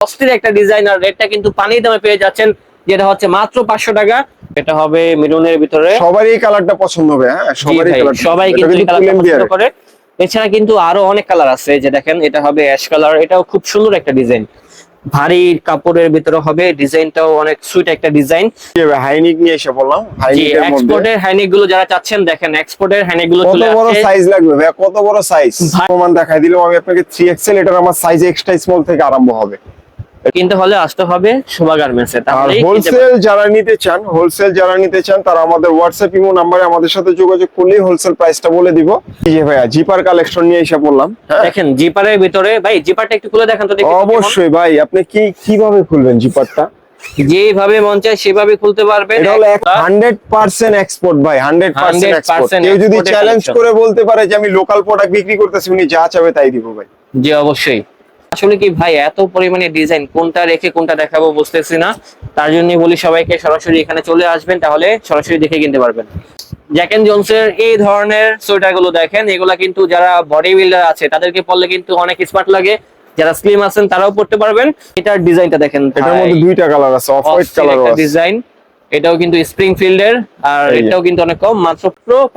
অস্থির একটা ডিজাইন আর রেটটা কিন্তু পানির দামে পেয়ে যাচ্ছেন যেটা হচ্ছে মাত্র পাঁচশো টাকা। এটা হবে মেরুনের ভিতরে। সবারই কালারটা পছন্দ হবে হ্যাঁ? সবারই সবাই কিন্তু পছন্দ করে। এছাড়া কিন্তু আরও অনেক কালার আছে যে দেখেন এটা হবে অ্যাশ কালার এটাও খুব সুন্দর একটা ডিজাইন ভারী কাপড়ের ভিতরে হবে ডিজাইনটাও অনেক সুইট একটা ডিজাইন হাইনিক নিয়ে এসে বললাম এক্সপোর্টের হ্যানিকগুলো যারা চাচ্ছেন দেখেন এক্সপোর্টের হ্যানিকগুলো কত বড় সাইজ লাগবে ভাইয়া কত বড় সাইজ ভাই- প্রমাণ দেখাই দিলাম আমি আপনাকে থ্রি এক্সেল এটার আমার সাইজ এক্সট্রা স্মল থেকে আরম্ভ হবে। কিনতে হলে আসতে হবে শোভা গার্মেন্টস। তাহলে হোলসেল যারা নিতে চান হোলসেল যারা নিতে চান তারা আমাদের হোয়াটসঅ্যাপ ইমো নম্বরে আমাদের সাথে যোগাযোগ করলেই হোলসেল প্রাইসটা বলে দিব। যে ভাইয়া জিপার কালেকশন নিয়ে এসে বললাম। হ্যাঁ। দেখেন জিপারের ভিতরে ভাই জিপারটা একটু খুলে দেখেন তো দেখি অবশ্যই ভাই আপনি কি কীভাবে খুলবেন জিপারটা যেভাবে মন চায় সেভাবে খুলতে পারবেন। এটা হলো হান্ড্রেড পার্সেন্ট এক্সপোর্ট ভাই হান্ড্রেড পার্সেন্ট 100% এক্সপোর্ট কেউ যদি চ্যালেঞ্জ করে বলতে পারে যে আমি লোকাল প্রোডাক্ট বিক্রি করতেছি উনি যা চাবে তাই দিব ভাই। জি অবশ্যই। আসলে কি ভাই এত পরিমাণে ডিজাইন কোনটা রেখে কোনটা দেখাবো বুঝতেছি না। তার জন্য বলি সবাইকে সরাসরি এখানে চলে আসবেন তাহলে সরাসরি দেখে কিনতে পারবেন। জ্যাক এন্ড জোনসের এই ধরনের সোয়েটারগুলো দেখেন এগুলা কিন্তু যারা বডি বিল্ডার আছে তাদেরকে পরলে কিন্তু অনেক স্মার্ট লাগে। যারা স্লিম আছেন তারাও পড়তে পারবেন। এটার ডিজাইনটা দেখেন এটার মধ্যে দুইটা কালার আছে অফ হোয়াইট কালার আছে। ডিজাইন এটাও কিন্তু স্প্রিং ফিল্ডের আর এটাও কিন্তু অনেক কম মাত্র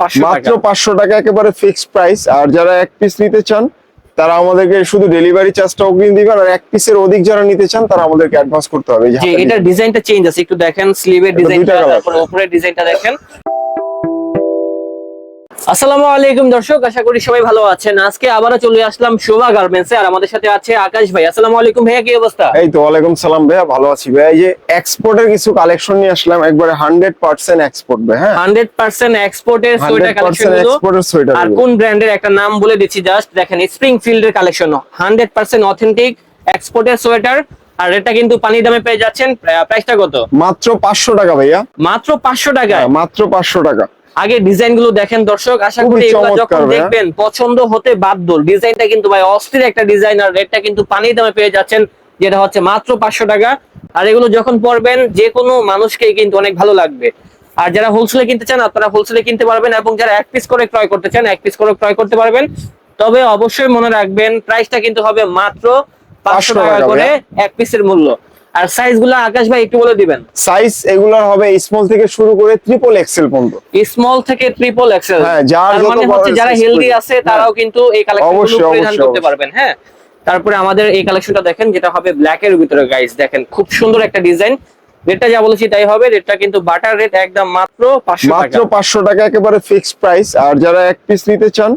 পাঁচশো মাত্র টাকা। পাঁচশো টাকা একেবারে ফিক্সড প্রাইস আর যারা এক পিস নিতে চান তারা আমাদেরকে শুধু ডেলিভারি চার্জটা অগ্রিম দিবেন আর এক পিসের অধিক যারা নিতে চান তারা আমাদেরকে অ্যাডভান্স করতে হবে। এটার ডিজাইনটা চেঞ্জ আছে। একটু দেখেন স্লিভের এটা ডিজাইনটা। তারপর উপরের ডিজাইনটা দেখেন। আসসালামু আলাইকুম দর্শক আশা করি সবাই ভালো আছেন। আজকে আবারও চলে আসলাম শোভা গার্মেন্টস আর আমাদের সাথে আছে আকাশ ভাই। আসসালামু আলাইকুম ভাইয়া কি অবস্থা? এই তো ওয়ালাইকুম সালাম ভাইয়া ভালো আছি ভাইয়া। এই যে এক্সপোর্টের কিছু কালেকশন নিয়ে আসলাম একবারে হান্ড্রেড পার্সেন্ট এক্সপোর্ট ভাই হ্যাঁ? হান্ড্রেড পার্সেন্ট এক্সপোর্টের সোয়েটার কালেকশন এক্সপোর্টের সোয়েটার আর কোন ব্র্যান্ডের একটা নাম বলে দিচ্ছি জাস্ট দেখেন স্প্রিং ফিল্ডের কালেকশন হান্ড্রেড পার্সেন্ট অথেন্টিক এক্সপোর্টের সোয়েটার আর এটা কিন্তু পানির দামে পেয়ে যাচ্ছেন প্রাইসটা কত? মাত্র পাঁচশো টাকা ভাইয়া। মাত্র পাঁচশো টাকায়? হ্যাঁ, মাত্র পাঁচশো টাকা। আগে ডিজাইনগুলো দেখেন দর্শক আশা করি যখন দেখবেন পছন্দ হতে বাধ্য। ডিজাইনটা কিন্তু ভাই অস্থির একটা ডিজাইন আর রেটটা কিন্তু পানির দামে পেয়ে যাচ্ছেন যেটা হচ্ছে মাত্র পাঁচশো টাকা। আর এগুলো যখন পরবেন যে কোনো মানুষকেই কিন্তু অনেক ভালো লাগবে। আর যারা হোলসেলে কিনতে চান আপনারা হোলসেলে কিনতে পারবেন এবং যারা এক পিস করে ক্রয় করতে চান এক পিস করে ক্রয় করতে পারবেন। তবে অবশ্যই মনে রাখবেন প্রাইসটা কিন্তু হবে মাত্র পাঁচশো টাকা করে এক পিসের মূল্য। আর সাইজগুলো আকাশ ভাই একটু বলে দিবেন। সাইজ এগুলোর হবে স্মল থেকে শুরু করে ট্রিপল এক্সেল পর্যন্ত। স্মল থেকে ট্রিপল এক্সেল হ্যাঁ, যার যত মানে বড় হচ্ছে যারা হেলদি আছে তারাও কিন্তু এই কালেকশনগুলো পরিধান করতে পারবেন হ্যাঁ। তারপরে আমাদের এই কালেকশনটা দেখেন যেটা হবে ব্ল্যাক এর ভিতরে গাইস দেখেন খুব সুন্দর একটা ডিজাইন রেটটা যা বলেছি তাই হবে রেটটা কিন্তু বাটার রেট একদম মাত্র পাঁচশো মাত্র টাকা। পাঁচশো টাকা একেবারে ফিক্সড প্রাইস আর যারা এক পিস নিতে চান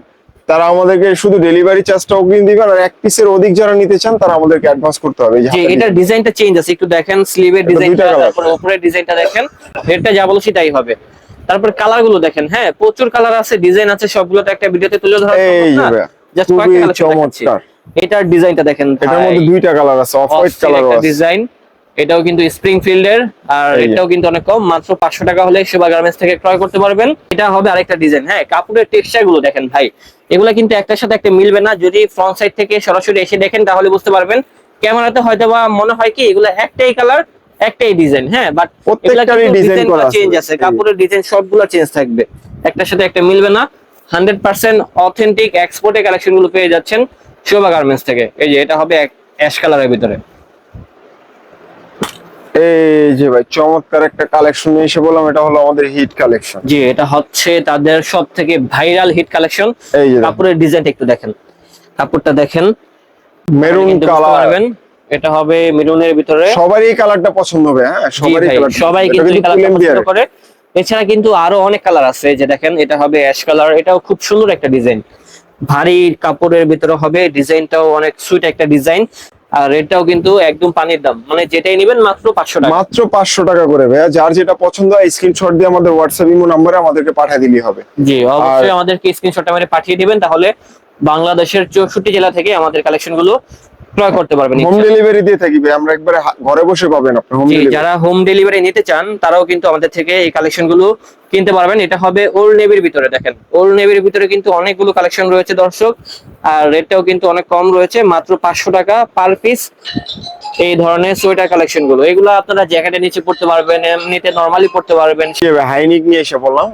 তারা আমাদেরকে শুধু ডেলিভারি চার্জটা অগ্রিম দিবেন আর এক পিসের অধিক যারা নিতে চান তারা আমাদেরকে অ্যাডভান্স করতে হবে। যে এটার ডিজাইনটা চেঞ্জ আছে একটু দেখেন স্লিভের এটা ডিজাইনটা। তারপর উপরের ডিজাইনটা দেখেন রেটটা যা বলেছি তাই হবে। তারপর কালারগুলো দেখেন হ্যাঁ প্রচুর কালার আছে ডিজাইন আছে সবগুলো তো একটা ভিডিওতে তুলে ধরা জাস্ট কয়েকটা চমৎকার। এটার ডিজাইনটা দেখেন এটার মধ্যে দুইটা কালার আছে অফ হোয়াইট কালার আছে। ডিজাইন এটাও কিন্তু স্প্রিং ফিল্ডের আর এটাও কিন্তু অনেক কম মাত্র পাঁচশো টাকা হলে সেবা গার্মেন্টস থেকে ক্রয় করতে পারবেন। এটা হবে আরেকটা ডিজাইন হ্যাঁ কাপড়ের টেক্সচারগুলো দেখেন ভাই। এগুলা কিন্তু একটার সাথে একটা মিলবে না। যদি ফ্রন্ট সাইড থেকে সরাসরি এসে দেখেন তাহলে বুঝতে পারবেন। ক্যামেরাতে হয়তো বা মনে হয় কি এগুলো একটাই কালার একটাই ডিজাইন হ্যাঁ? বাট প্রত্যেকটারই design করা। চেঞ্জ আছে। কাপড়ের ডিজাইন সবগুলো চেঞ্জ থাকবে। একটার সাথে একটা মিলবে না। হান্ড্রেড পার্সেন্ট অথেন্টিক এক্সপোর্টের কালেকশনগুলো পেয়ে যাচ্ছেন শোভা গার্মেন্টস থেকে। এই যে এটা হবে অ্যাশ কালারের ভিতরে। এই যে ভাই চমৎকার একটা কালেকশন নিয়ে এসে বললাম এটা হলো আমাদের হিট কালেকশন জি এটা হচ্ছে তাদের সব থেকে ভাইরাল হিট কালেকশন এই যে কাপড়ের ডিজাইনটা একটু দেখেন। কাপড়টা দেখেন। মেরুন কালার এটা হবে মেরুনের ভিতরে। সবারই কালারটা পছন্দ হবে হ্যাঁ? সবারই কালার সবাই কিন্তু এই কালারটা পছন্দ করে। এছাড়া কিন্তু আরও অনেক কালার আছে। যে দেখেন এটা হবে অ্যাশ কালার এটাও খুব সুন্দর একটা ডিজাইন ভারী কাপড়ের ভিতরে হবে। ডিজাইনটাও অনেক সুইট একটা ডিজাইন আর রেটটাও কিন্তু একদম পানির দাম। মানে যেটাই নেবেন মাত্র পাঁচশো টাকা। মাত্র পাঁচশো টাকা করে ভাইয়া। যার যেটা পছন্দ হয় স্ক্রিনশট দিয়ে আমাদের হোয়াটসঅ্যাপ ইমো নম্বরে আমাদেরকে পাঠিয়ে দিলেই হবে। জি অবশ্যই আমাদেরকে স্ক্রিনশটটা মেরে পাঠিয়ে দিবেন তাহলে বাংলাদেশের চৌষট্টি জেলা থেকে আমাদের কালেকশনগুলো ক্রয় করতে পারবেন হোম ডেলিভারি দিয়ে থাকি ভাই আমরা একবারে ঘরে বসে পাবেন আপনি হোম ডেলিভারি যারা হোম ডেলিভারি নিতে চান তারাও কিন্তু আমাদের থেকে এই কালেকশনগুলো কিনতে পারবেন। এটা হবে ওল্ড নেভির ভিতরে দেখেন। ওল্ড নেভির ভিতরে কিন্তু অনেকগুলো কালেকশন রয়েছে দর্শক। আর রেটটাও কিন্তু অনেক কম রয়েছে মাত্র পাঁচশো টাকা পার পিস এই ধরনের সোয়েটার কালেকশনগুলো। এগুলো আপনারা জ্যাকেটের নিচে পড়তে পারবেন এমনিতে নরমালি পড়তে পারবেন। হাইনিক নিয়ে এসে বললাম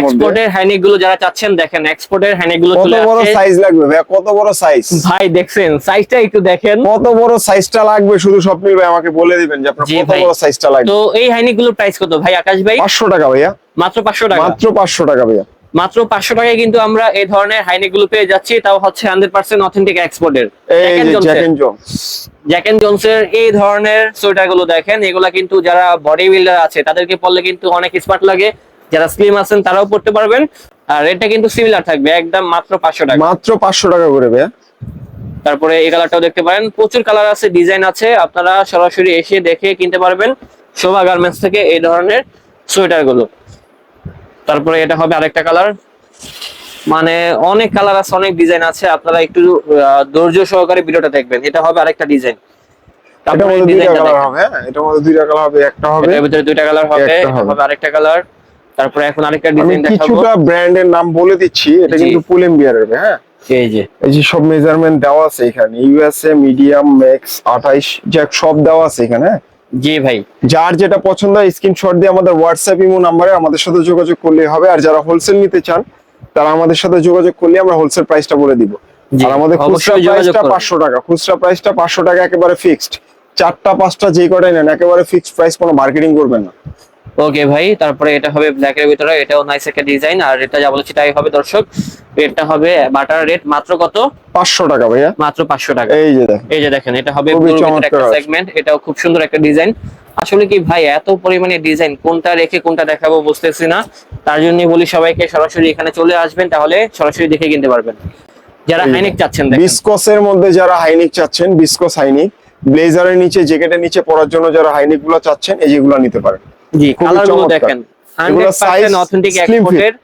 এক্সপোর্টের হাইনেকগুলো যারা চাচ্ছেন দেখেন এক্সপোর্টের হাইনিকগুলো কত বড় সাইজ লাগবে ভাই কত বড় সাইজ ভাই দেখছেন সাইজটা একটু দেখেন। কত বড় সাইজটা লাগবে শুধু স্বপ্নিল ভাই আমাকে বলে দিবেন যে আপনার কত বড় সাইজটা লাগবে। তো এই হাইনিকগুলোর প্রাইস কত ভাই আকাশ ভাই? পাঁচশো টাকা ভাইয়া। মাত্র পাঁচশো টাকা। মাত্র পাঁচশো টাকা ভাইয়া। মাত্র পাঁচশো টাকায় কিন্তু আমরা এই ধরনের হাইনেকগুলো পেয়ে যাচ্ছি। তাও হচ্ছে হান্ড্রেড পার্সেন্ট অথেন্টিক এক্সপোর্টের জ্যাক এন্ড জোন্স জ্যাক এই ধরনের সোয়েটারগুলো দেখেন এগুলা কিন্তু যারা বডি বিল্ডার আছে তাদেরকে পরলে কিন্তু অনেক স্মার্ট লাগে। যারা স্লিম আছেন তারাও পড়তে পারবেন। আর এটা কিন্তু সিমিলার থাকবে একদম মাত্র পাঁচশো টাকা। মাত্র পাঁচশো টাকা করে ভাইয়া। তারপরে এই কালারটাও দেখতে পারেন প্রচুর কালার আছে ডিজাইন আছে। আপনারা সরাসরি এসে দেখে কিনতে পারবেন। শোভা গার্মেন্টস থেকে এই ধরনের সোয়েটারগুলো তারপরে এটা হবে আরেকটা কালার। মানে অনেক কালার আছে অনেক ডিজাইন আছে। আপনারা একটু ধৈর্য সহকারে ভিডিওটা দেখবেন। এটা হবে আরেকটা ডিজাইন। এটার মধ্যে দুইটা কালার হবে হ্যাঁ? এটার মধ্যে দুইটা কালার হবে একটা হবে। ভিতরে দুইটা কালার হবে এটা হবে। আরেকটা কালার। তারপরে এখন আরেকটা ডিজাইন দেখাবো। কিছুটা ব্র্যান্ডের নাম বলে দিচ্ছি এটা। কিন্তু পুলেম বিয়ারের হ্যাঁ? এই যে এই যে সব মেজারমেন্ট দেওয়া আছে এখানে ইউএসএ মিডিয়াম ম্যাক্স আঠাইশ জ্যাক সব দেওয়া আছে এখানে হ্যাঁ? জি ভাই। যার যেটা পছন্দ হয় স্ক্রিনশট দিয়ে আমাদের হোয়াটসঅ্যাপ ইমো নাম্বারে আমাদের সাথে যোগাযোগ করলেই হবে। আর যারা হোলসেল নিতে চান তারা আমাদের সাথে যোগাযোগ করলে আমরা হোলসেল প্রাইসটা বলে দিব। আর আমাদের খুচরা প্রাইসটা করবেন। পাঁচশো টাকা। খুচরা প্রাইসটা পাঁচশো টাকা একেবারে ফিক্সড চারটা পাঁচটা যে কটাই নেন একেবারে ফিক্সড প্রাইস কোনো মার্কেটিং করবেন না। ওকে ভাই তারপরে এটা হবে ব্ল্যাক এর ভিতরে এটাও নাইস একটা ডিজাইন আর এটা যা বলেছি তাই হবে দর্শক। এটা হবে বাটার রেট মাত্র কত? পাঁচশো টাকা ভাইয়া। মাত্র পাঁচশো টাকা। এই যে দেখেন। এই যে দেখেন এটা হবে একটা সেগমেন্ট এটাও খুব সুন্দর একটা ডিজাইন আসলে কি ভাই এত পরিমাণে ডিজাইন কোনটা রেখে কোনটা দেখাবো বুঝতেছি না। তার জন্য বলি সবাইকে সরাসরি এখানে চলে আসবেন তাহলে সরাসরি দেখে কিনতে পারবেন। যারা। হাইনেক চাচ্ছেন দেখেন। বিসকসের মধ্যে যারা হাইনিক চাচ্ছেন বিসকস হাইনিক ব্লেজারের নিচে জ্যাকেটের নিচে পরার জন্য যারা হাইনিকগুলো চাচ্ছেন এই যেগুলো নিতে পারেন। জি খুবই কালারগুলো চমৎকার। দেখেন এগুলো হান্ড্রেড পার্সেন্ট size অথেন্টিক এক্সপোর্টের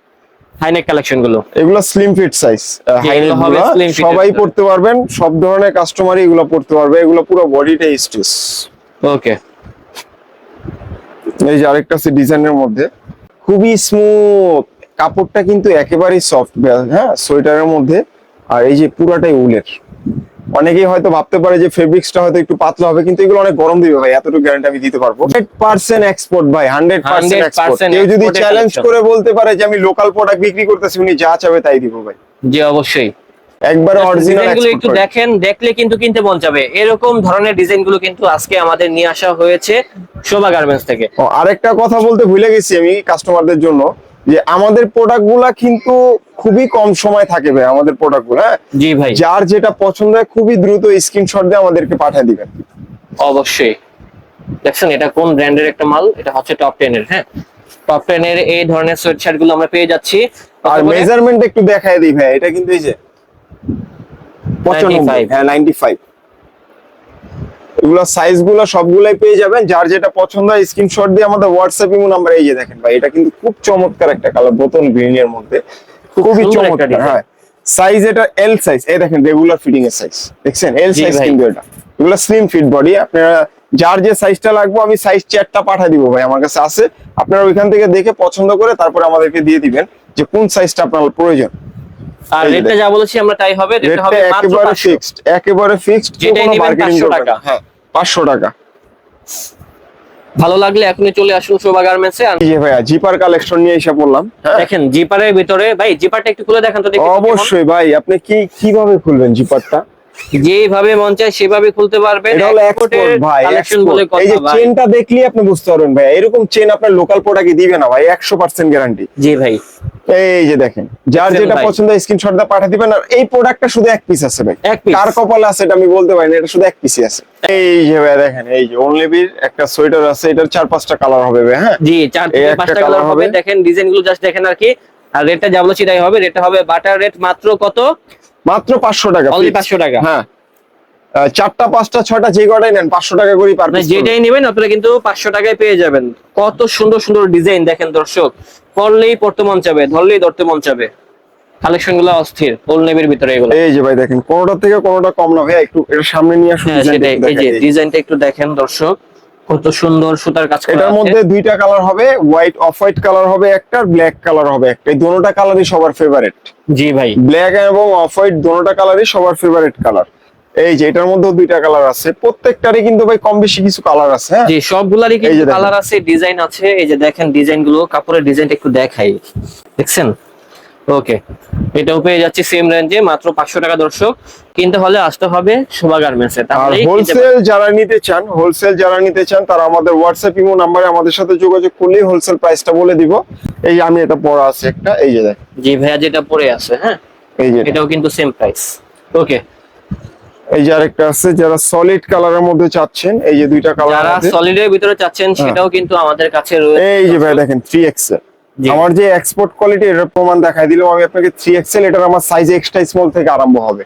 হাইনেক কালেকশনগুলো এগুলো স্লিম ফিট সাইজ হাইনিক হবে সবাই। পড়তে পারবেন সব ধরনের কাস্টমারই এগুলো পড়তে পারবে। এগুলো পুরো বডিটা স্টিচ ওকে এই যে আরেকটা আছে ডিজাইনের মধ্যে। খুবই স্মুথ কাপড়টা কিন্তু একেবারেই সফট হ্যাঁ সোয়েটারের মধ্যে। আর এই যে পুরাটাই উলের। অনেকেই হয়তো ভাবতে পারে যে ফেব্রিক্সটা হয়তো একটু পাতলা হবে কিন্তু এগুলো অনেক গরম দিবে ভাই এতটুকু গ্যারান্টি আমি দিতে পারব। হান্ড্রেড পার্সেন্ট এক্সপোর্ট ভাই হান্ড্রেড পার্সেন্ট এক্সপোর্ট কেউ যদি চ্যালেঞ্জ করে বলতে পারে যে আমি লোকাল প্রোডাক্ট বিক্রি করতেছি উনি যা চাবে তাই দিব ভাই। জি অবশ্যই। একবারে অরিজিনাল একটু দেখেন দেখলে কিন্তু কিনতে মন যাবে। এরকম ধরনের ডিজাইনগুলো কিন্তু আজকে আমাদের নিয়ে আসা হয়েছে শোভা গার্মেন্টস থেকে। আরেকটা কথা বলতে ভুলে গেছি আমি কাস্টমারদের জন্য। যে আমাদের প্রোডাক্টগুলা কিন্তু খুবই কম সময় থাকে ভাই আমাদের প্রোডাক্টগুলো হ্যাঁ? জি ভাই। যার যেটা পছন্দ হয় খুবই দ্রুত স্ক্রিনশট দিয়ে আমাদেরকে পাঠিয়ে দিবেন। অবশ্যই। দেখছেন এটা কোন ব্র্যান্ডের একটা মাল? এটা হচ্ছে টপ টেন এর হ্যাঁ? টপ টেন এর এই ধরনের সোয়েট শার্টগুলো আমরা পেয়ে যাচ্ছি। আর মেজারমেন্ট একটু দেখায় দিই ভাই এটা কিন্তু এই যে পঁচানব্বই 95 হ্যাঁ নাইনটি ফাইভ এগুলো সাইজগুলো সবগুলাই পেয়ে যাবেন। যার যেটা পছন্দ হয় স্ক্রিনশট দিয়ে আমাদের হোয়াটসঅ্যাপ ইমো নাম্বার এই যে দেখেন ভাই এটা কিন্তু খুব চমৎকার একটা কালার বোতল গ্রিন এর মধ্যে। খুবই চমৎকার। হ্যাঁ। সাইজ এটা এল সাইজ এই দেখেন রেগুলার ফিটিং এর সাইজ দেখছেন? L size. কিন্তু এটা। এগুলো স্লিম ফিট বডি আপনারা যার যে সাইজটা লাগবে আমি সাইজ চারটা পাঠিয়ে দিব ভাই আমার কাছে আছে। আপনারা ওইখান থেকে দেখে পছন্দ করে তারপরে আমাদেরকে দিয়ে দিবেন যে কোন সাইজটা আপনার প্রয়োজন। আর রেটটা যা বলেছি আমরা তাই হবে রেটটা হবে মাত্র একেবারে 500 ফিক্সড একেবারে ফিক্সড যেটাই নিবেন 500 টাকা। হ্যাঁ। 500 টাকা। ভালো লাগলে এখনই চলে আসুন শোভা গার্মেন্টসে। যে ভাইয়া জিপার কালেকশন নিয়ে এসে বললাম হ্যাঁ? দেখেন জিপারের ভিতরে ভাই জিপারটা একটু খুলে দেখান তো দেখি অবশ্যই ভাই আপনি কি কীভাবে খুলবেন জিপারটা? যেভাবে মন চায় সেভাবে খুলতে পারবেন এটা হলো এক্সপোর্ট ভাই এই যে চেনটা দেখলেই আপনি বুঝতে পারবেন ভাই এরকম চেন আপনার লোকাল প্রোডাক্টে দিবে না ভাই 100% গ্যারান্টি জি ভাই। এই যে দেখেন যার যেটা? পছন্দ স্ক্রিনশট দিয়ে পাঠিয়ে দিবেন আর এই প্রোডাক্টটা শুধু এক পিস আছে ভাই। কার কপালে আছে এটা আমি বলতে পারি না এটা শুধু এক পিসই আছে। এই যে ভাই দেখেন এই যে ওনলিবির একটা সোয়েটার আছে এটার চার পাঁচটা কালার হবে ভাই হ্যাঁ? জি চার থেকে পাঁচটা কালার হবে। হবে। দেখেন ডিজাইনগুলো জাস্ট দেখেন আর কি। আর রেটটা যা বলেছি তাই হবে রেটটা হবে বাটার রেট মাত্র কত? মাত্র পাঁচশো টাকা। 500 টাকা। হ্যাঁ। চারটা পাঁচটা ছটা যে কটাই নেন পাঁচশো টাকা করে পার মানে যেটাই নেবেন আপনারা কিন্তু পাঁচশো টাকায় পেয়ে যাবেন। কত সুন্দর সুন্দর ডিজাইন দেখেন দর্শক। পড়লেই পড়তে মন চাবে ধরলেই ধরতে মন চাবে। কালেকশনগুলো অস্থির ওল নেবের ভিতরে এগুলো। এই যে ভাই দেখেন কোনোটা থেকে কোনোটা কম না। ভাই একটু এটা সামনে নিয়ে আসুন হ্যাঁ এই যে ডিজাইনটা একটু দেখেন দর্শক। কত সুন্দর সুতার কাজ করা এটার মধ্যে দুইটা কালার হবে হোয়াইট অফ হোয়াইট কালার হবে একটা ব্ল্যাক কালার হবে একটা। এই দুটোটা কালারই সবার ফেভারিট জি ভাই। ব্ল্যাক এবং অফ হোয়াইট দুটোটা কালারই সবার ফেভারিট কালার। এই যে এটার মধ্যেও দুইটা কালার আছে। প্রত্যেকটারই কিন্তু ভাই কম বেশি কিছু কালার আছে হ্যাঁ? জি সবগুলারই কিন্তু কালার আছে ডিজাইন আছে। এই যে দেখেন ডিজাইনগুলো কাপড়ের ডিজাইনটা একটু দেখাই। দেখছেন? ওকে এটাও পেয়ে যাচ্ছে সেম রেঞ্জে মাত্র পাঁচশো টাকা দর্শক। কিনতে হলে আসতে হবে শোভা গার্মেন্টসে আর তাহলে হোলসেল যারা নিতে চান হোলসেল যারা নিতে চান তারা আমাদের হোয়াটসঅ্যাপ ইমো নাম্বারে আমাদের সাথে যোগাযোগ করলেই হোলসেল প্রাইসটা বলে দিব। এই যে আমি এটা পড়া আছে একটা এই যে দেখ জি ভাইয়া যেটা পরে আছে হ্যাঁ? এই যে এটাও কিন্তু সেম প্রাইস ওকে এই যে আরেকটা আছে যারা সলিড কালারের মধ্যে চাচ্ছেন এই যে দুইটা কালার যারা সলিডের ভিতরে চাচ্ছেন সেটাও কিন্তু আমাদের কাছে রয়েছে এই যে ভাই দেখেন থ্রি এক্সেল জি। আমার যে এক্সপোর্ট কোয়ালিটি এটার প্রমাণ দেখাই দিলাম। আমি আপনাকে থ্রি এক্সেল এটার আমার সাইজ এক্সট্রা স্মল থেকে আরম্ভ হবে।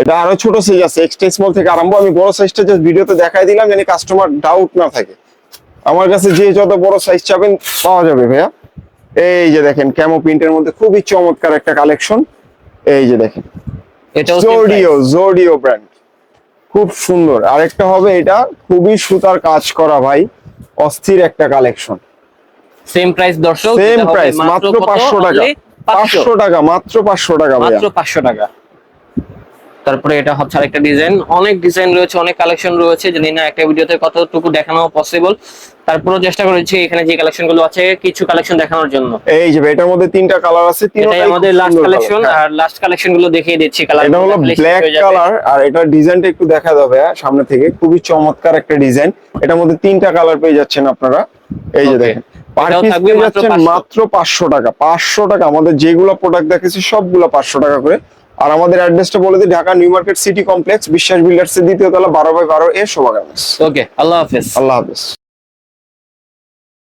এটা আরও ছোট সাইজ আছে এক্সট্রা স্মল থেকে আরম্ভ। আমি বড় সাইজটা জাস্ট ভিডিওতে দেখাই দিলাম যেন কাস্টমার ডাউট না থাকে। আমার কাছে যে যত বড় সাইজ চাবেন পাওয়া যাবে ভাইয়া। এই যে দেখেন ক্যামো প্রিন্টের মধ্যে খুবই চমৎকার একটা কালেকশন এই যে দেখেন। জোডিও জোডিও ব্র্যান্ড খুব সুন্দর। আরেকটা হবে এটা। খুবই সুতার কাজ করা ভাই। অস্থির একটা কালেকশন সেম প্রাইস দর্শক সেম প্রাইস মাত্র কত? পাঁচশো টাকা। 500 পাঁচশো। টাকা মাত্র পাঁচশো টাকা ভাইয়া। মাত্র পাঁচশো টাকা। তারপরে এটা হচ্ছে আরেকটা ডিজাইন অনেক ডিজাইন রয়েছে অনেক কালেকশন রয়েছে। জানি না একটা ভিডিওতে কতটুকু দেখানো পসিবল তারপরেও চেষ্টা করেছি এখানে যে কালেকশনগুলো আছে কিছু কালেকশন দেখানোর জন্য। এই যে এটার মধ্যে তিনটা কালার আছে তিনটাই আমাদের লাস্ট কালেকশন আর লাস্ট কালেকশনগুলো দেখিয়ে দিচ্ছি কালার হ্যাঁ। এটা হলো ব্ল্যাক কালার আর এটা ডিজাইনটা একটু দেখা যাবে হ্যাঁ, সামনে থেকে। খুবই চমৎকার একটা ডিজাইন এটার মধ্যে তিনটা কালার পেয়ে যাচ্ছেন আপনারা। এই যে দেখেন। মাত্র যাচ্ছেন 500 মাত্র পাঁচশো টাকা পাঁচশো টাকা। আমাদের যেগুলো প্রোডাক্ট দেখেছি সবগুলো পাঁচশো টাকা করে। আর আমাদের অ্যাড্রেসটা বলে দিই Dhaka new market city complex Biswas বিল্ডার্সের দ্বিতীয় তলা বারো বাই বারো এ শোভা ওকে আল্লাহ হাফেজ। আল্লাহ হাফেজ।